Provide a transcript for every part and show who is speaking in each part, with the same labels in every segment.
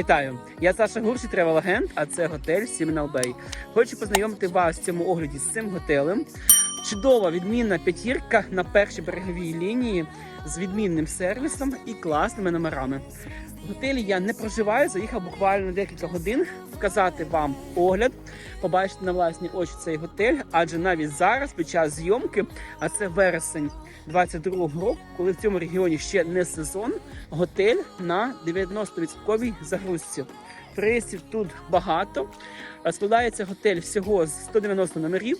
Speaker 1: Вітаю! Я Саша Гурші, тревел агент, а це готель Seminal Bay. Хочу познайомити вас в цьому огляді з цим готелем. Чудова відмінна п'ятірка на першій береговій лінії з відмінним сервісом і класними номерами. В готелі я не проживаю, заїхав буквально декілька годин вказати вам огляд, побачити на власні очі цей готель, адже навіть зараз, під час зйомки, а це вересень 22-го року, коли в цьому регіоні ще не сезон, готель на 90% загрузці. Туристів тут багато. Складається готель всього з 190 номерів.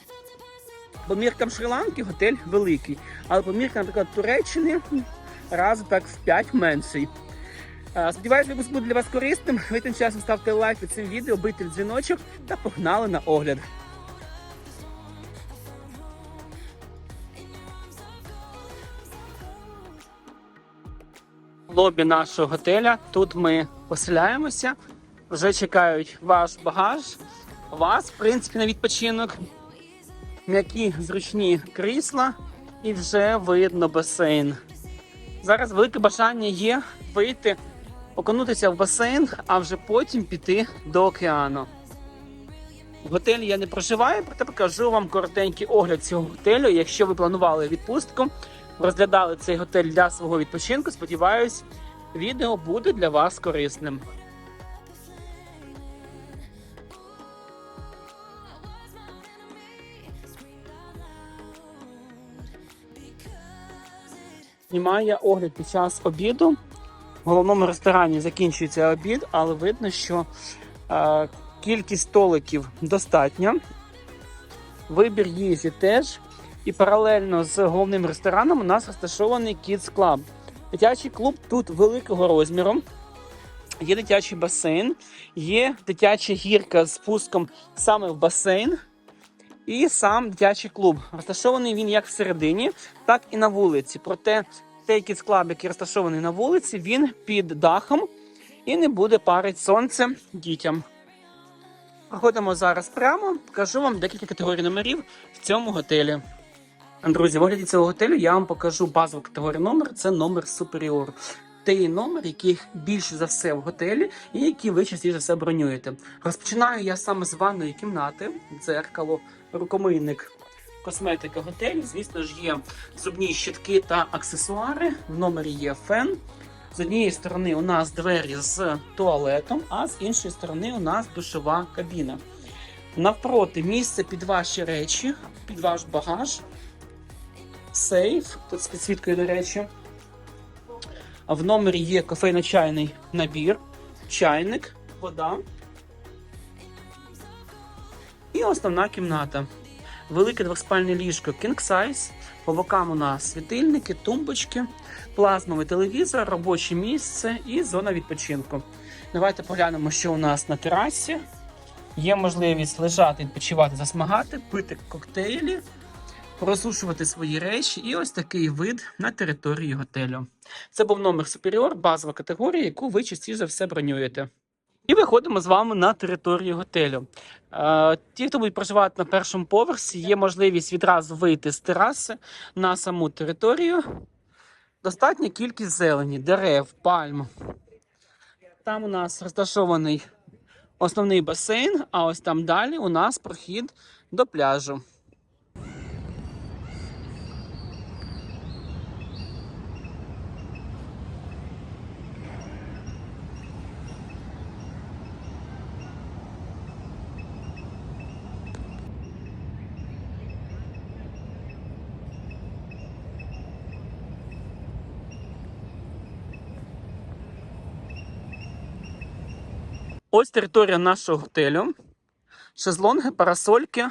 Speaker 1: По міркам Шрі-Ланки готель великий, але по міркам, наприклад, Туреччини раз так в 5 менший. Е, Сподіваюсь, випуск буде для вас корисним. Ви тим часом ставте лайк під цим відео, бийте дзвіночок та погнали на огляд. лобі нашого готеля. Тут ми поселяємося. Вже чекають ваш багаж. Вас, в принципі, на відпочинок. М'які зручні крісла і вже видно басейн. Зараз велике бажання є вийти, окунутися в басейн, а вже потім піти до океану. В готелі я не проживаю, проте покажу вам коротенький огляд цього готелю. Якщо ви планували відпустку, розглядали цей готель для свого відпочинку. Сподіваюсь, відео буде для вас корисним. Знімаю огляд під час обіду. В головному ресторані закінчується обід, але видно, що е, кількість столиків достатня. Вибір їжі теж. І паралельно з головним рестораном у нас розташований Kids Club. Дитячий клуб тут великого розміру. Є дитячий басейн, є дитяча гірка з спуском саме в басейн. І сам дитячий клуб. Розташований він як всередині, так і на вулиці. Проте Kids Club, який розташований на вулиці, він під дахом і не буде парить сонце дітям. Проходимо зараз прямо, покажу вам декілька категорій номерів в цьому готелі. Друзі, в огляді цього готелю я вам покажу базову категорію номер. Це номер Superior. Той номер, який більше за все в готелі, і який ви частіше за все бронюєте. Розпочинаю я саме з ванної кімнати, дзеркало, рукомийник, косметика готелю. Звісно ж, є зубні щітки та аксесуари. В номері є фен. З однієї сторони у нас двері з туалетом, а з іншої сторони у нас душова кабіна. Навпроти місце під ваші речі, під ваш багаж сейф, тут з підсвіткою, до речі. В номері є кофейно-чайний набір, чайник, вода. І основна кімната. Велике двоспальне ліжко King Size. По бокам у нас світильники, тумбочки, плазмовий телевізор, робоче місце і зона відпочинку. Давайте поглянемо, що у нас на терасі. Є можливість лежати, відпочивати, засмагати, пити коктейлі просушувати свої речі, і ось такий вид на території готелю. Це був номер Superior, базова категорія, яку ви частіше за все бронюєте. І виходимо з вами на територію готелю. Е, ті, хто будуть проживати на першому поверсі, є можливість відразу вийти з тераси на саму територію. Достатня кількість зелені, дерев, пальм. Там у нас розташований основний басейн, а ось там далі у нас прохід до пляжу. Ось територія нашого готелю. Шезлонги, парасольки,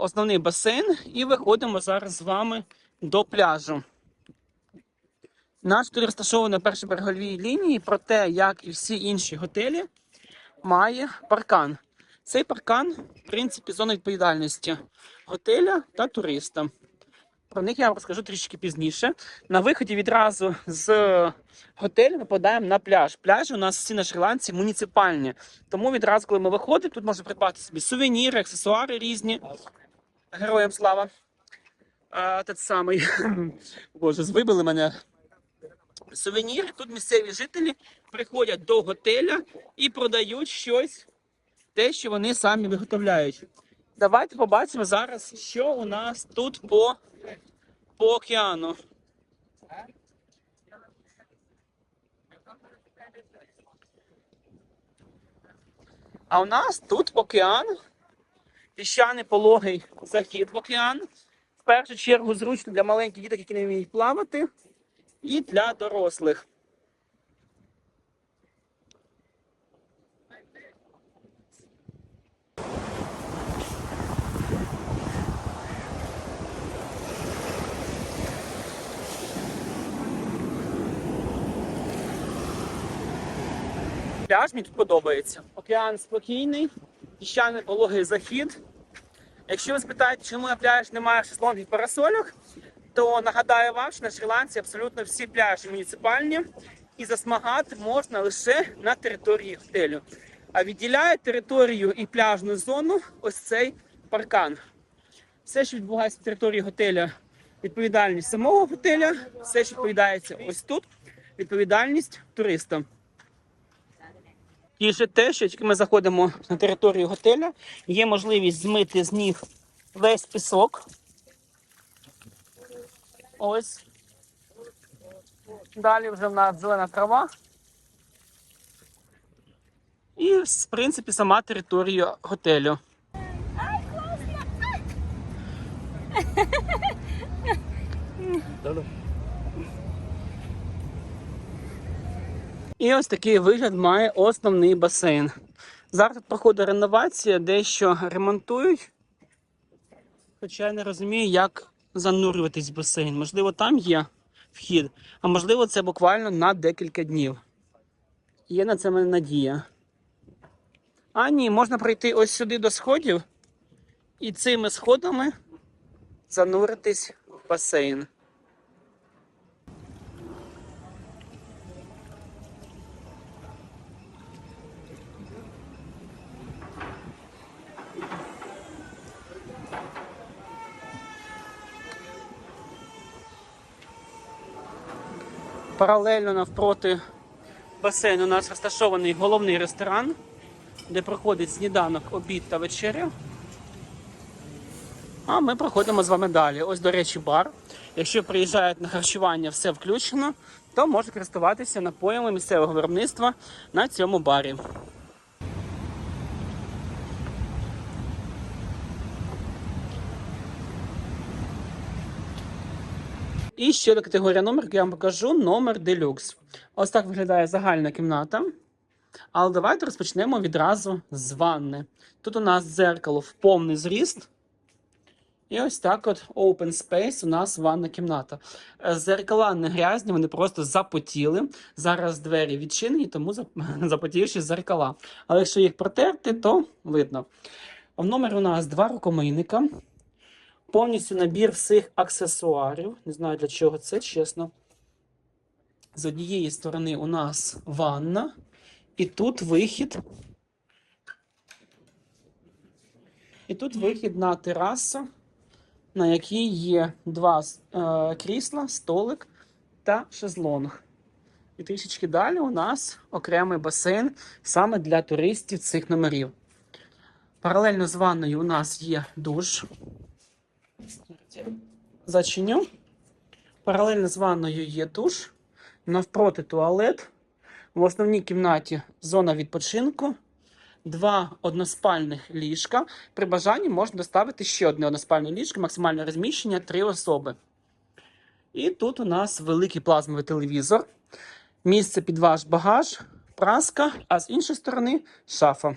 Speaker 1: основний басейн. І виходимо зараз з вами до пляжу. Наш готель розташований на першій береговій лінії, проте, як і всі інші готелі, має паркан. Цей паркан, в принципі, зона відповідальності готеля та туриста. Про них я вам розкажу трішки пізніше. На виході відразу з готелю ми подаємо на пляж. Пляжі у нас всі на Шрі-Ланці муніципальні. Тому відразу, коли ми виходимо, тут можна придбати собі сувеніри, аксесуари різні. Героям слава. Те самий. Боже, звибили мене. сувеніри. Тут місцеві жителі приходять до готеля і продають щось, те, що вони самі виготовляють. Давайте побачимо зараз, що у нас тут по, по океану. А у нас тут океан, піщаний пологий захід в океан. В першу чергу зручно для маленьких діток, які не вміють плавати, і для дорослих. Пляж мені тут подобається. Океан спокійний, піщаний пологий захід. Якщо ви спитаєте, чому на пляжі немає шезлонгів парасольок, то нагадаю вам, що на Шрі-Ланці абсолютно всі пляжі муніципальні, і засмагати можна лише на території готелю. А відділяє територію і пляжну зону ось цей паркан. Все, що відбувається на території готеля, відповідальність самого готеля, все, що відповідається ось тут, відповідальність туриста. І ще те, що тільки ми заходимо на територію готеля, є можливість змити з ніг весь пісок. Ось. Далі вже в нас зелена трава. І, в принципі, сама територія готелю. І ось такий вигляд має основний басейн. Зараз проходить реновація, дещо ремонтують. Хоча я не розумію, як занурюватись в басейн. Можливо, там є вхід, а можливо, це буквально на декілька днів. Є на це мене надія. А ні, можна пройти ось сюди до сходів і цими сходами зануритись в басейн. Паралельно навпроти басейну у нас розташований головний ресторан, де проходить сніданок, обід та вечеря. А ми проходимо з вами далі. Ось, до речі, бар. Якщо приїжджають на харчування, все включено, то можуть користуватися напоями місцевого виробництва на цьому барі. І ще категорія номер, я вам покажу, номер делюкс. Ось так виглядає загальна кімната. Але давайте розпочнемо відразу з ванни. Тут у нас дзеркало в повний зріст. І ось так от open space у нас ванна кімната. Е, Зеркала не грязні, вони просто запотіли. Зараз двері відчинені, тому зап- запотівші зеркала. Але якщо їх протерти, то видно. В номері у нас два рукомийника. Повністю набір всіх аксесуарів. Не знаю для чого це, чесно. З однієї сторони у нас ванна, і тут вихід. І тут вихід на терасу, на якій є два е, крісла, столик та шезлонг. І трішечки далі у нас окремий басейн саме для туристів цих номерів. Паралельно з ванною у нас є душ. Зачиню. Паралельно з ванною є душ. Навпроти туалет. В основній кімнаті зона відпочинку. Два односпальних ліжка. При бажанні можна доставити ще одне односпальне ліжко, максимальне розміщення три особи. І тут у нас великий плазмовий телевізор. Місце під ваш багаж, праска, а з іншої сторони шафа.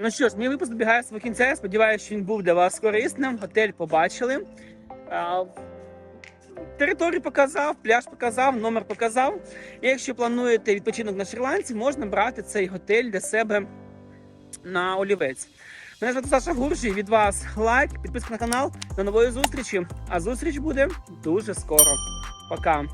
Speaker 1: Ну що ж, мій випуск добігає свого кінця. Я сподіваюся, що він був для вас корисним. Готель побачили. Територію показав, пляж показав, номер показав. І якщо плануєте відпочинок на Шрі-Ланці, можна брати цей готель для себе на олівець. Мене звати Саша Гуржій. Від вас лайк, підписка на канал. До нової зустрічі. А зустріч буде дуже скоро. Пока.